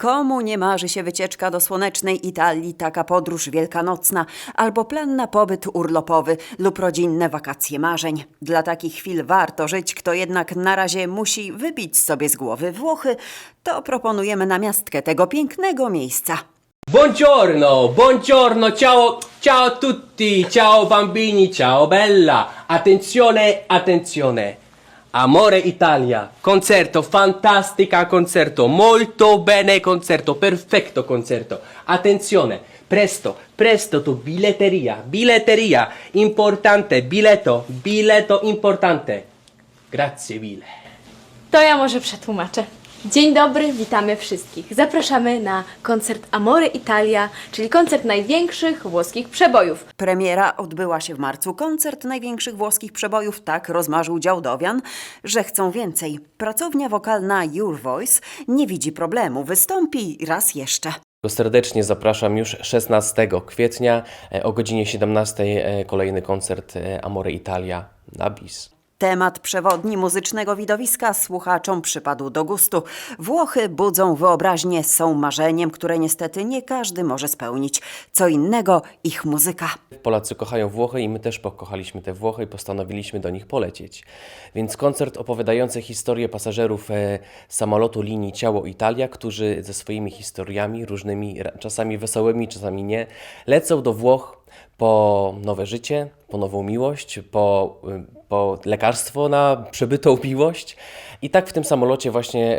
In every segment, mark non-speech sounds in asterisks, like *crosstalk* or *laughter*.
Komu nie marzy się wycieczka do słonecznej Italii, taka podróż wielkanocna, albo plan na pobyt urlopowy lub rodzinne wakacje marzeń? Dla takich chwil warto żyć, kto jednak na razie musi wybić sobie z głowy Włochy, to proponujemy namiastkę tego pięknego miejsca. Buongiorno, buongiorno, ciao, ciao tutti, ciao bambini, ciao bella. Attenzione, attenzione. Amore Italia, concerto, fantastica concerto, molto bene concerto, perfetto concerto. Attenzione, presto, presto tu, biletteria, biletteria, importante, biletto, biletto importante. Grazie mille. To ja może przetłumaczę. Dzień dobry, witamy wszystkich. Zapraszamy na koncert Amore Italia, czyli koncert największych włoskich przebojów. Premiera odbyła się w marcu. Koncert największych włoskich przebojów tak rozmarzył działdowian, że chcą więcej. Pracownia wokalna Your Voice nie widzi problemu. Wystąpi raz jeszcze. Serdecznie zapraszam już 16 kwietnia e, o godzinie 17 e, kolejny koncert e, Amore Italia na bis. Temat przewodni muzycznego widowiska słuchaczom przypadł do gustu. Włochy budzą wyobraźnię, są marzeniem, które niestety nie każdy może spełnić. Co innego ich muzyka. Polacy kochają Włochy i my też pokochaliśmy te Włochy i postanowiliśmy do nich polecieć. Więc koncert opowiadający historię pasażerów e, samolotu linii Ciało Italia, którzy ze swoimi historiami, różnymi, czasami wesołymi, czasami nie, lecą do Włoch po nowe życie, po nową miłość, po, y, po lekarstwo na przebytą *laughs* miłość. I tak w tym samolocie właśnie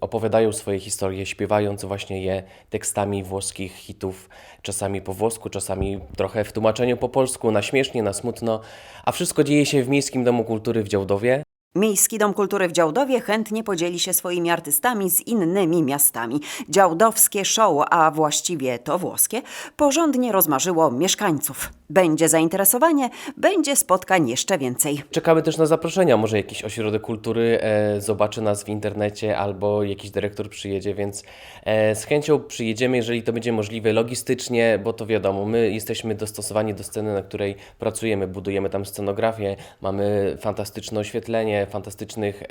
opowiadają swoje historie, śpiewając właśnie je tekstami włoskich hitów, czasami po włosku, czasami trochę w tłumaczeniu po polsku, na śmiesznie, na smutno. A wszystko dzieje się w Miejskim Domu Kultury w Działdowie. Miejski Dom Kultury w Działdowie chętnie podzieli się swoimi artystami z innymi miastami. Działdowskie show, a właściwie to włoskie, porządnie rozmarzyło mieszkańców. Będzie zainteresowanie, będzie spotkań jeszcze więcej. Czekamy też na zaproszenia. Może jakiś ośrodek kultury e, zobaczy nas w internecie albo jakiś dyrektor przyjedzie, więc e, z chęcią przyjedziemy, jeżeli to będzie możliwe logistycznie, bo to wiadomo, my jesteśmy dostosowani do sceny, na której pracujemy, budujemy tam scenografię, mamy fantastyczne oświetlenie, fantastycznych e,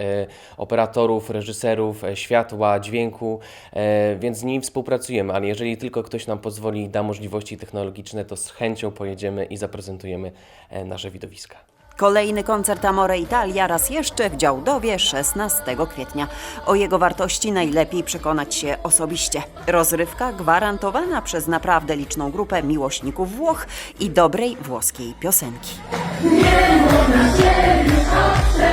operatorów, reżyserów, e, światła, dźwięku, e, więc z nimi współpracujemy, ale jeżeli tylko ktoś nam pozwoli i da możliwości technologiczne, to z chęcią pojedziemy i zaprezentujemy nasze widowiska. Kolejny koncert Amore Italia raz jeszcze w Działdowie 16 kwietnia. O jego wartości najlepiej przekonać się osobiście. Rozrywka gwarantowana przez naprawdę liczną grupę miłośników Włoch i dobrej włoskiej piosenki. Disco